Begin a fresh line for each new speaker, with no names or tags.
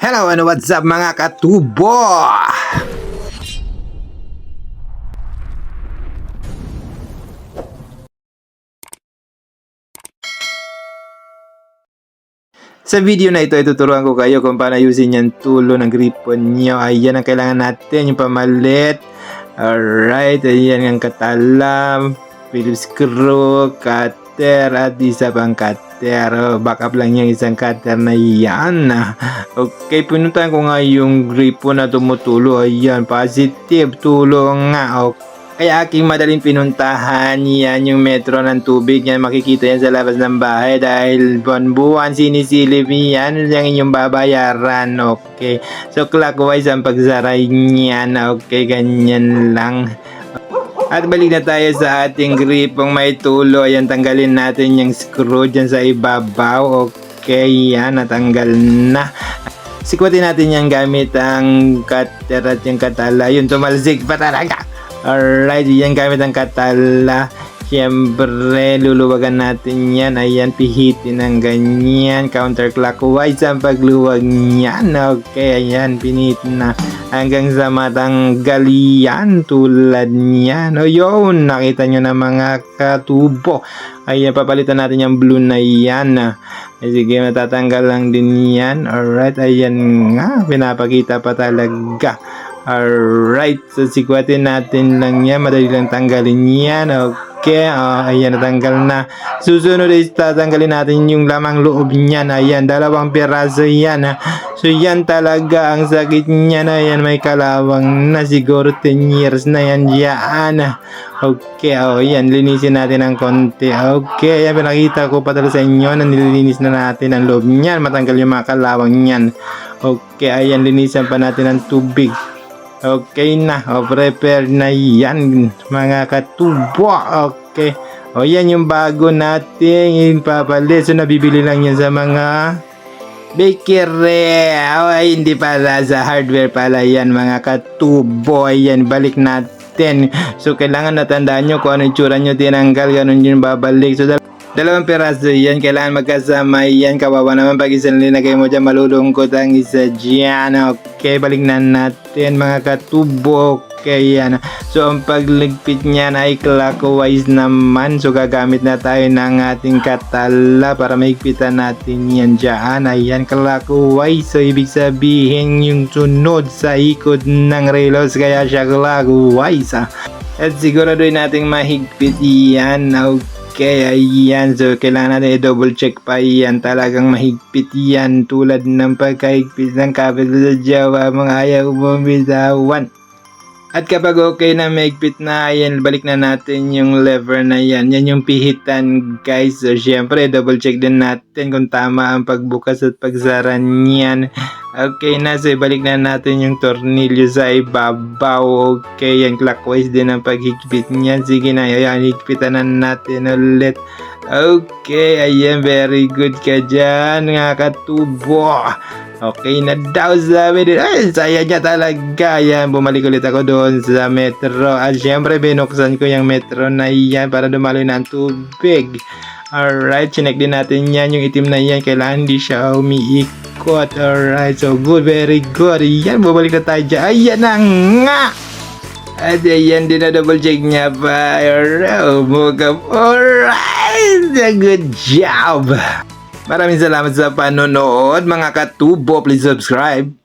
Hello and what's up mga katubo? Sa video na ito, ituturuan ko kayo kung paano ayusin yung tulo ng gripon nyo. Ayan ang kailangan natin, yung pamalit. Alright, ayan ang katalam, Phillips screw, cutter, at isa pang cutter. Oh, backup lang yung isang cutter na yan. Okay, pinuntahan ko nga yung gripo na tumutulo. Ayan, positive, tulo nga. Okay. Kaya aking madaling pinuntahan yan yung metro ng tubig yan makikita yan sa labas ng bahay dahil buwan-buwan sinisilip yan yung inyong babayaran okay so clockwise ang pagsaray niyan okay ganyan lang at balik na tayo sa ating gripong may tulo ayan tanggalin natin yung screw dyan sa ibabaw okay yan natanggal na Sikwatin natin yan gamit ang cutter at yung katala. Yun, tumalsik pa talaga. Alright, yan gamit ang katala. Siyempre, luluwagan natin yan. Ayan, pihitin ng ganyan. Counterclockwise ang pagluwag niyan. Okay, ayan, pinihit na. Hanggang sa matanggal yan. Tulad niyan. O yun, nakita nyo na mga katubo. Ayan, papalitan natin yung blue na yan. Sige, matatanggal lang din yan. Alright, ayan nga. Pinapakita pa talaga. Alright, so sikwatin natin lang yan. Madali lang tanggalin yan. Okay, oh, ayan, natanggal na. Susunod is tatanggalin natin yung lamang loob niyan. Ayan, dalawang piraso yan. ha. So, yan talaga ang sakit niya na yan. May kalawang na siguro 10 years na yan dyan. Okay, oh, yan. Linisin natin ng konti. Okay, ayan, pinakita ko pa sa inyo na nililinis na natin ang loob niyan. Matanggal yung mga kalawang niyan. Okay, ayan, linisan pa natin ng tubig. Okay na, o prepare na yan mga katubo. Okay. O yan yung bago nating ipapalit. So nabibili lang yan sa mga bakery. O ay hindi pala sa hardware pala yan mga katubo. Ayan, balik natin. So kailangan natandaan nyo kung ano yung tsura nyo tinanggal. Ganun yung babalik. So dalawang peraso yan. Kailangan magkasama yan. Kawawa naman pag isang linagay mo dyan. Malulungkot ang isa dyan. Okay, balik na natin mga katubo. Okay, yan. So, ang pagligpit niyan ay clockwise naman. So, gagamit na tayo ng ating katala para maigpitan natin yan dyan. Ayan, clockwise. So, ibig sabihin yung sunod sa ikot ng relos. Kaya siya clockwise. ah. At siguraduhin nating mahigpit yan. Okay, ayan. So, kailangan natin i-double check pa yan. Talagang mahigpit yan. Tulad ng pagkahigpit ng kabel sa Jawa. Mga ayaw bumitawan. At kapag okay na mahigpit na, ayan, balik na natin yung lever na yan. Yan yung pihitan, guys. So, syempre, double check din natin kung tama ang pagbukas at pagsara niyan. Okay na, so balik na natin yung tornilyo sa ibabaw. Okay, yan, clockwise din ang paghigpit niyan. Sige na, ayan, higpitan na natin ulit. Okay, ayan, very good ka dyan, nga katubo. Okay na daw sabi din. Ay, saya niya talaga. Yan, bumalik ulit ako doon sa metro. At syempre, binuksan ko yung metro na yan para dumaloy ng tubig. Alright, chinek din natin yan. Yung itim na yan, kailangan hindi siya umiikot. Alright, so good, very good. Yan, bumalik na tayo dyan. Ayan na nga! At ayan din na double check niya pa. Alright, umugap. Alright, good job! Maraming salamat sa panonood mga katubo. Please subscribe.